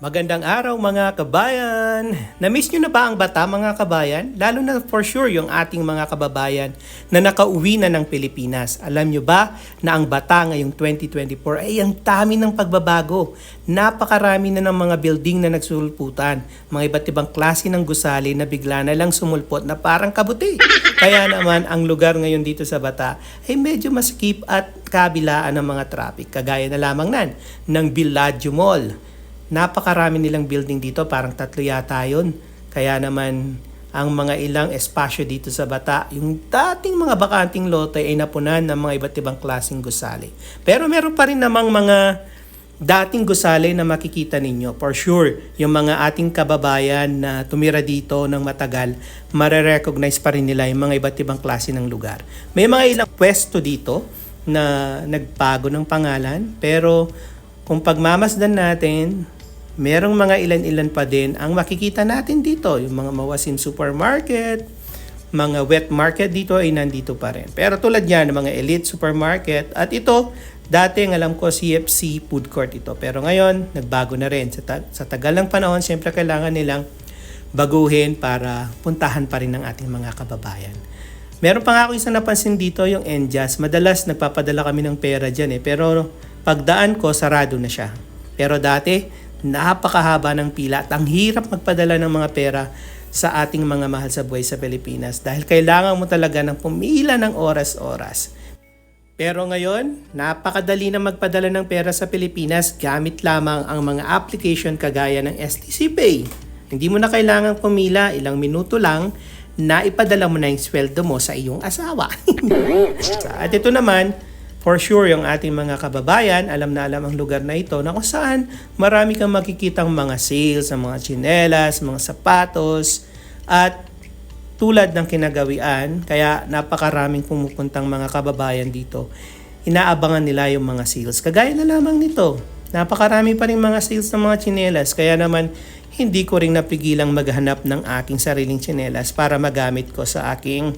Magandang araw mga kabayan! Na-miss nyo na ba ang bata mga kabayan? Lalo na for sure yung ating mga kababayan na nakauwi na ng Pilipinas. Alam nyo ba na ang bata ngayong 2024 ay ang dami ng pagbabago. Napakarami na ng mga building na nagsulputan. Mga iba't ibang klase ng gusali na bigla na lang sumulpot na parang kabuti. Kaya naman ang lugar ngayon dito sa bata ay medyo masikip at kabilaan ng mga traffic. Kagaya na lamang nan ng Villaggio Mall. Napakarami nilang building dito, parang tatlo yata yun. Kaya naman, ang mga ilang espasyo dito sa Bata, yung dating mga bakanting lote ay napunan ng mga iba't ibang klaseng gusali. Pero meron pa rin namang mga dating gusali na makikita ninyo. For sure, yung mga ating kababayan na tumira dito ng matagal, marerecognize pa rin nila yung mga iba't ibang klase ng lugar. May mga ilang pwesto dito na nagbago ng pangalan, pero kung pagmamasdan natin, merong mga ilan-ilan pa din ang makikita natin dito. Yung mga mawasin supermarket, mga wet market dito ay nandito pa rin. Pero tulad yan, mga elite supermarket. At ito, dati ang alam ko CFC food court ito. Pero ngayon, nagbago na rin. Sa, ta- sa tagal ng panahon, siyempre kailangan nilang baguhin para puntahan pa rin ng ating mga kababayan. Meron pa nga ako isang napansin dito, yung Enjas. Madalas nagpapadala kami ng pera dyan eh. Pero pagdaan ko, sarado na siya. Pero dati, napakahaba ng pila at ang hirap magpadala ng mga pera sa ating mga mahal sa buhay sa Pilipinas dahil kailangan mo talaga ng pumila ng oras-oras. Pero ngayon, napakadali na magpadala ng pera sa Pilipinas gamit lamang ang mga application kagaya ng STC Pay. Hindi mo na kailangang pumila, ilang minuto lang, na ipadala mo na yung sweldo mo sa iyong asawa. At ito naman, for sure yung ating mga kababayan, alam na alam ang lugar na ito na kung saan marami kang makikitang mga sales, ng mga tsinelas, mga sapatos, at tulad ng kinagawian, kaya napakaraming pumupuntang mga kababayan dito, inaabangan nila yung mga sales. Kagaya na lamang nito, napakarami pa rin mga sales ng mga tsinelas, kaya naman hindi ko rin napigilang maghanap ng aking sariling tsinelas para magamit ko sa aking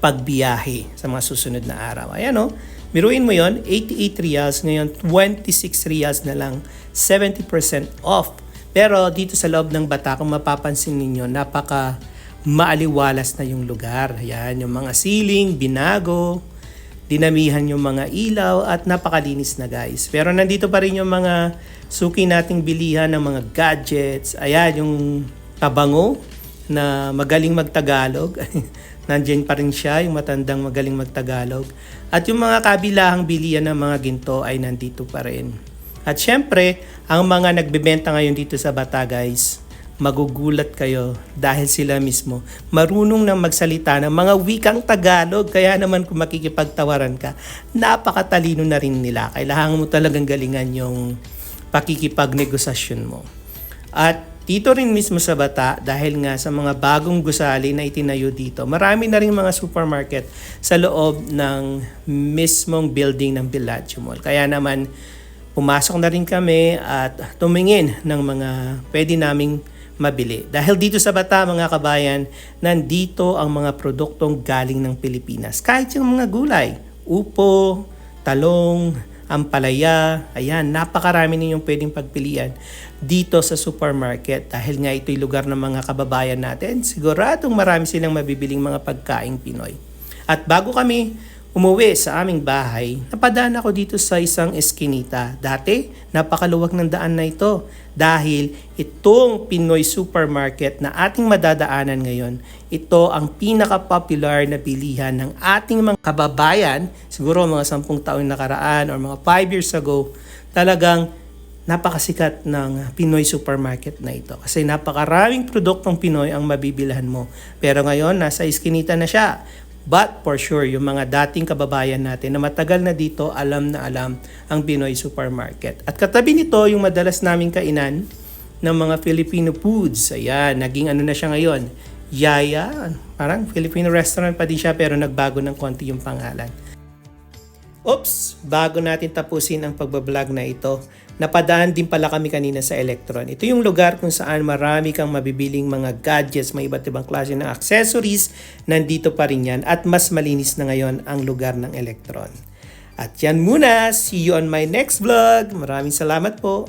pagbiyahe sa mga susunod na araw. Ayan o, biruin mo yon 88 reals, ngayon 26 reals na lang, 70% off. Pero dito sa loob ng bata, kung mapapansin ninyo, napaka maaliwalas na yung lugar. Ayan, yung mga ceiling, binago, dinamihan yung mga ilaw at napakalinis na guys. Pero nandito pa rin yung mga suki nating bilihan ng mga gadgets. Ayan, yung tabango na magaling magtagalog. Nandiyan pa rin siya, yung matandang magaling magtagalog. At yung mga kabilahang bilihan ng mga ginto ay nandito pa rin. At syempre, ang mga nagbebenta ngayon dito sa Bata guys, magugulat kayo dahil sila mismo marunong nang magsalita ng mga wikang Tagalog. Kaya naman kung makikipagtawaran ka, napakatalino na rin nila. Kailangan mo talagang galingan yung pakikipagnegosasyon mo. At dito rin mismo sa Bata, dahil nga sa mga bagong gusali na itinayo dito, marami na rin mga supermarket sa loob ng mismong building ng Villaggio Mall. Kaya naman, pumasok na rin kami at tumingin ng mga pwede naming mabili. Dahil dito sa Bata, mga kabayan, nandito ang mga produktong galing ng Pilipinas. Kahit yung mga gulay, upo, talong, ampalaya, ayan, napakarami ninyong pwedeng pagpilian dito sa supermarket dahil nga ito'y lugar ng mga kababayan natin. Siguradong marami silang mabibiling mga pagkaing Pinoy. At bago kami umuwi sa aming bahay, napadaan ako dito sa isang eskinita. Dati, napakaluwag ng daan na ito dahil itong Pinoy supermarket na ating madadaanan ngayon, ito ang pinaka-popular na bilihan ng ating mga kababayan, siguro mga 10 taon nakaraan or mga 5 years ago, talagang napakasikat ng Pinoy supermarket na ito. Kasi napakaraming produktong Pinoy ang mabibilhan mo. Pero ngayon, nasa iskinita na siya. But for sure, yung mga dating kababayan natin na matagal na dito, alam na alam ang Pinoy supermarket. At katabi nito, yung madalas naming kainan ng mga Filipino foods. Ayan, naging ano na siya ngayon. Yaya, parang Filipino restaurant pa din siya pero nagbago ng konti yung pangalan. Oops! Bago natin tapusin ang pagbablog na ito, napadaan din pala kami kanina sa Electron. Ito yung lugar kung saan marami kang mabibiling mga gadgets, may iba't ibang klase ng accessories. Nandito pa rin yan at mas malinis na ngayon ang lugar ng Electron. At yan muna. See you on my next vlog. Maraming salamat po.